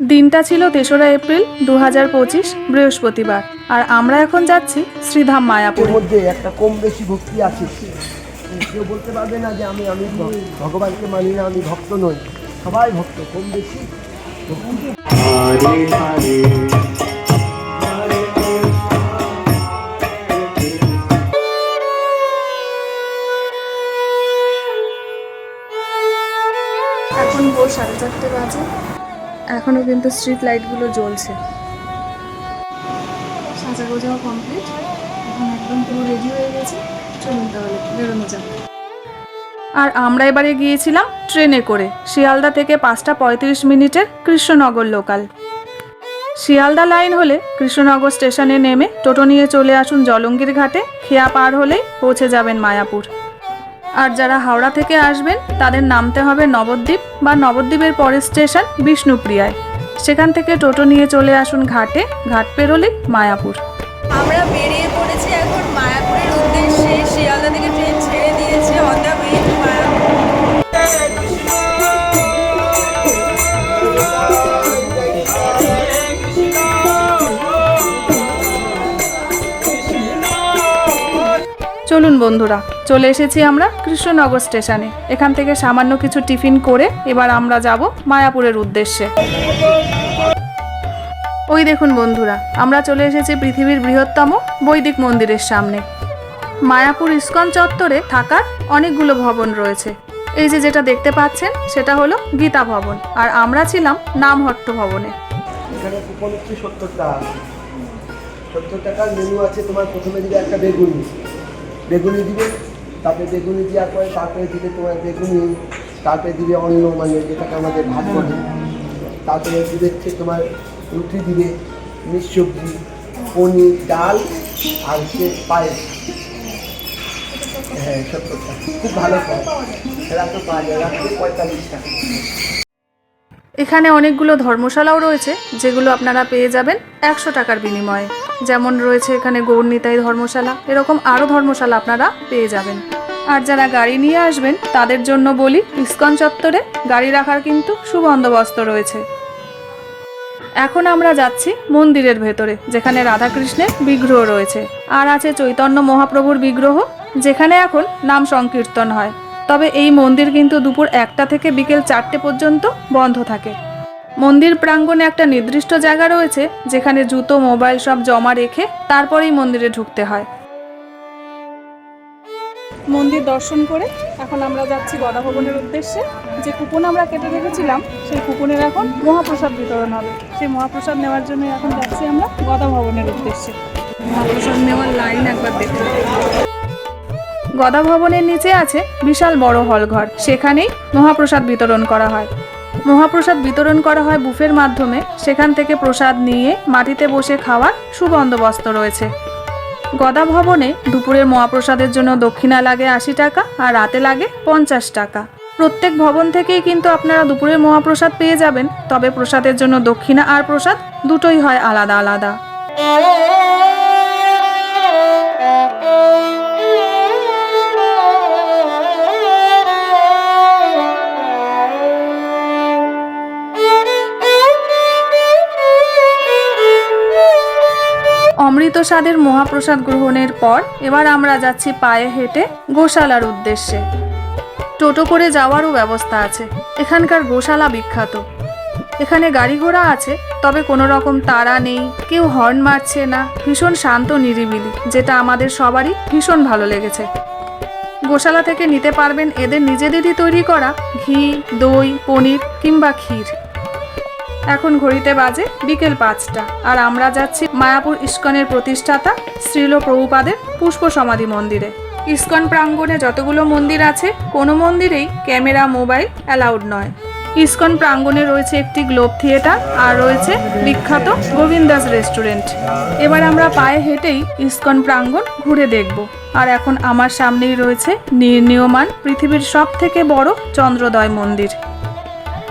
দিনটা ছিল তেসরা এপ্রিল দু হাজার পঁচিশ বৃহস্পতিবার। আর আমরা এখন যাচ্ছি শ্রীধাম মায়াপুর। মধ্যে একটা কম বেশি ভক্তি আছে। কেউ বলতে পারবে না যে আমি আমি ভগবানকে মানি না আমি ভক্ত নই। সবাই ভক্ত কম বেশি। এখন ভোর সাড়ে চারটে বাজে। এখনও কিন্তু স্ট্রিট লাইটগুলো জ্বলছে। সাজা গোজাও কমপ্লিট এখন একদম পুরো রেডি হয়ে গেছে। চলুন তাহলে বেরোনো যাক। আর আমরা এবারে গিয়েছিলাম ট্রেনে করে শিয়ালদা থেকে পাঁচটা পঁয়ত্রিশ মিনিটের কৃষ্ণনগর লোকাল শিয়ালদা লাইন হলে কৃষ্ণনগর স্টেশনে নেমে টোটো নিয়ে চলে আসুন জলঙ্গির ঘাটে খেয়া পার হলেই পৌঁছে যাবেন মায়াপুর। আর যারা হাওড়া থেকে আসবেন, তাদের নামতে হবে নবদ্বীপ বা নবদ্বীপের পরের স্টেশন বিষ্ণুপ্রিয়ায়। সেখান থেকে টোটো নিয়ে চলে আসুন ঘাটে, ঘাট পেরোলে মায়াপুর। আমরা বেরিয়ে পড়েছি এখন মায়াপুরের উদ্দেশ্যে। শিয়ালদা থেকে ট্রেন ছেড়ে দিয়েছে চলুন বন্ধুরা, চলে এসেছি আমরা কৃষ্ণনগর স্টেশনে। এখান থেকে সামান্য কিছু টিফিন করে এবার আমরা যাব মায়াপুরের উদ্দেশ্যে। ওই দেখুন বন্ধুরা, আমরা চলে এসেছি পৃথিবীর বৃহত্তম বৈদিক মন্দিরের সামনে। মায়াপুর ইস্কন চত্বরে থাকার অনেকগুলো ভবন রয়েছে। এই যে যেটা দেখতে পাচ্ছেন, সেটা হলো গীতা ভবন, আর আমরা ছিলাম নামহট্ট ভবনে। এখানে কুপন হচ্ছে সত্তর টাকা। সত্তর টাকার মেনু আছে তোমার প্রথমে দিবে একটা বেগুনি। বেগুনি দিবে, তারপরে বেগুনি দেওয়ার পরে তারপরে দিবে তোমার বেগুনি, তারপরে দিবে অন্য মানে যেটাকে আমাদের ভাত বলে। তারপরে দিবে হচ্ছে তোমার রুটি দিবে মিক্স সবজি, পনির, ডাল আর হচ্ছে পায়েস। হ্যাঁ সত্তর খুব ভালো পাওয়া তো পাওয়া যায় রাত্রে পঁয়তাল্লিশ টাকা। এখানে অনেকগুলো ধর্মশালাও রয়েছে, যেগুলো আপনারা পেয়ে যাবেন একশো টাকার বিনিময়ে। যেমন রয়েছে এখানে গৌরনিতাই ধর্মশালা, এরকম আরও ধর্মশালা আপনারা পেয়ে যাবেন। আর যারা গাড়ি নিয়ে আসবেন, তাদের জন্য বলি, ইস্কন চত্বরে গাড়ি রাখার কিন্তু সুবন্দোবস্ত রয়েছে। এখন আমরা যাচ্ছি মন্দিরের ভেতরে, যেখানে রাধাকৃষ্ণের বিগ্রহ রয়েছে। আর আছে চৈতন্য মহাপ্রভুর বিগ্রহ, যেখানে এখন নাম সংকীর্তন হয়। তবে এই মন্দির কিন্তু দুপুর একটা থেকে বিকেল চারটে পর্যন্ত বন্ধ থাকে। মন্দির প্রাঙ্গণে একটা নির্দিষ্ট জায়গা রয়েছে, যেখানে জুতো, মোবাইল সব জমা রেখে তারপরেই মন্দিরে ঢুকতে হয়। মন্দির দর্শন করে এখন আমরা যাচ্ছি গদা ভবনের উদ্দেশ্যে। যে কুপন আমরা কেটে রেখেছিলাম, সেই কুপনের এখন মহাপ্রসাদ বিতরণ হবে। সেই মহাপ্রসাদ নেওয়ার জন্য এখন যাচ্ছি আমরা গদা ভবনের উদ্দেশ্যে। মহাপ্রসাদ নেওয়ার লাইন একবার দেখতে গদা ভবনের নিচে আছে বিশাল বড় হলঘর। সেখানেই মহাপ্রসাদ বিতরণ করা হয়। মহাপ্রসাদ বিতরণ করা হয় বুফের মাধ্যমে। সেখান থেকে প্রসাদ নিয়ে মাটিতে বসে খাওয়ার সুবন্দোবস্ত রয়েছে। গদা ভবনে দুপুরের মহাপ্রসাদের জন্য দক্ষিণা লাগে আশি টাকা আর রাতে লাগে পঞ্চাশ টাকা। প্রত্যেক ভবন থেকেই কিন্তু আপনারা দুপুরের মহাপ্রসাদ পেয়ে যাবেন। তবে প্রসাদের জন্য দক্ষিণা আর প্রসাদ দুটোই হয় আলাদা আলাদা। অমৃত স্বাদের মহাপ্রসাদ গ্রহণের পর এবার আমরা যাচ্ছি পায়ে হেঁটে গোশালার উদ্দেশ্যে। টোটো করে যাওয়ারও ব্যবস্থা আছে। এখানকার গোশালা বিখ্যাত। এখানে গাড়ি ঘোড়া আছে, তবে কোনো রকম তারা নেই, কেউ হর্ন মারছে না, ভীষণ শান্ত নিরিবিলি, যেটা আমাদের সবারই ভীষণ ভালো লেগেছে। গোশালা থেকে নিতে পারবেন এদের নিজেদেরই তৈরি করা ঘি, দই, পনির কিংবা ক্ষীর। এখন ঘড়িতে বাজে বিকেল পাঁচটা আর আমরা যাচ্ছি মায়াপুর ইস্কনের প্রতিষ্ঠাতা শ্রীল প্রভুপাদের পুষ্প সমাধি মন্দিরে। ইস্কন প্রাঙ্গণে যতগুলো মন্দির আছে, কোনো মন্দিরেই ক্যামেরা, মোবাইল অ্যালাউড নয়। ইস্কন প্রাঙ্গণে রয়েছে একটি গ্লোব থিয়েটার আর রয়েছে বিখ্যাত গোবিন্দাস রেস্টুরেন্ট। এবার আমরা পায়ে হেঁটেই ইস্কন প্রাঙ্গণ ঘুরে দেখব। আর এখন আমার সামনেই রয়েছে নির্ণীয়মান পৃথিবীর সব থেকে বড় চন্দ্রোদয় মন্দির।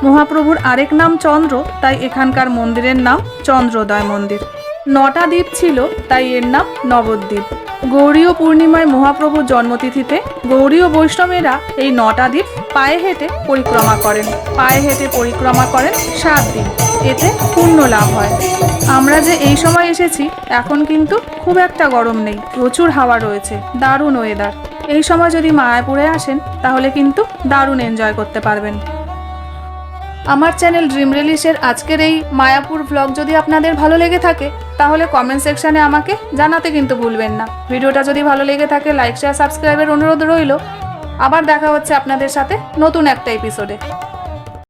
মহাপ্রভুর আরেক নাম চন্দ্র, তাই এখানকার মন্দিরের নাম চন্দ্রোদয় মন্দির। নটা দ্বীপ ছিল, তাই এর নাম নবদ্বীপ। গৌরীয় পূর্ণিমায় মহাপ্রভুর জন্মতিথিতে গৌরীয় বৈষ্ণবেরা এই নটা দ্বীপ পায়ে হেঁটে পরিক্রমা করেন। পায়ে হেঁটে পরিক্রমা করেন সাত দিন। এতে পূর্ণ লাভ হয়। আমরা যে এই সময় এসেছি, এখন কিন্তু খুব একটা গরম নেই। প্রচুর হাওয়া রয়েছে। দারুণ ওয়েদার এই সময় যদি মায়াপুরে আসেন, তাহলে কিন্তু দারুণ এনজয় করতে পারবেন। আমার চ্যানেল ড্রিম রিলিশের আজকের এই মায়াপুর ব্লগ যদি আপনাদের ভালো লেগে থাকে, তাহলে কমেন্ট সেকশানে আমাকে জানাতে কিন্তু ভুলবেন না। ভিডিওটা যদি ভালো লেগে থাকে লাইক শেয়ার সাবস্ক্রাইবের অনুরোধ রইল। আবার দেখা হচ্ছে আপনাদের সাথে নতুন একটা এপিসোডে